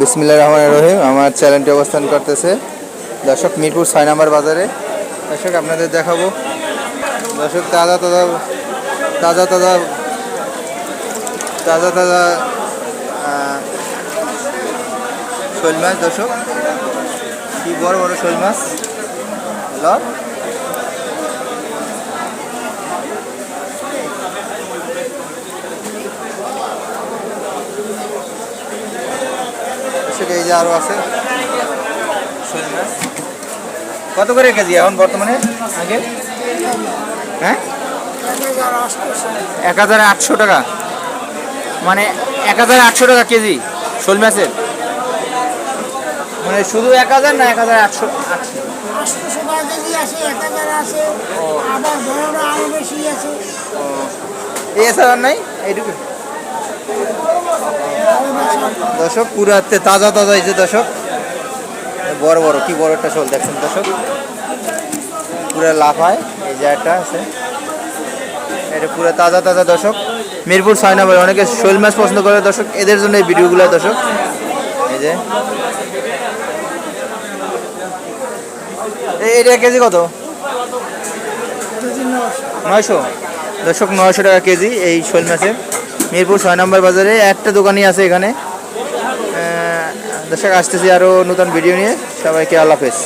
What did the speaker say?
বিসমিল্লা রহমান রহিম। আমার চ্যানেলটি অবস্থান করতেছে দর্শক মিরপুর ছয় নম্বর বাজারে। দর্শক আপনাদের দেখাবো। দর্শক তাজা তাজা তাজা তাজা তাজা তাজা শোল মাছ দর্শক। কি বড় বড় শোল মাছ। লট দর্শক, এই যে আরও আছে। কত করে কেজি এখন বর্তমানে? আগে? হ্যাঁ? এক হাজার আটশো টাকা। মানে এক হাজার আটশো টাকা কেজি শোল মাছের। মানে শুধু এক হাজার না এক হাজার আটশো আটশো? এছাড়া নাই? এইটুকু? দর্শক, পুরো হাতে তাজা তাজা এই যে দর্শক। বড় বড়, কি বড় একটা শোল দেখছেন দর্শক। পুরো লাফায়, এই যে একটা আছে। এটা পুরো তাজা তাজা দর্শক। মিরপুর ছয় নম্বর অনেকে শোল মাছ পছন্দ করে দর্শক, এদের জন্য এই ভিডিওগুলো দর্শক। এই যে। এটা কেজি কত? নয়শো। দর্শক, নয়শো টাকা কেজি এই শোল মাছের মিরপুর ছয় নম্বর বাজারে একটা দোকানই আছে এখানে। দর্শক আসতেছি আরও নতুন ভিডিও নিয়ে। সবাইকে আল্লাহ হাফেজ।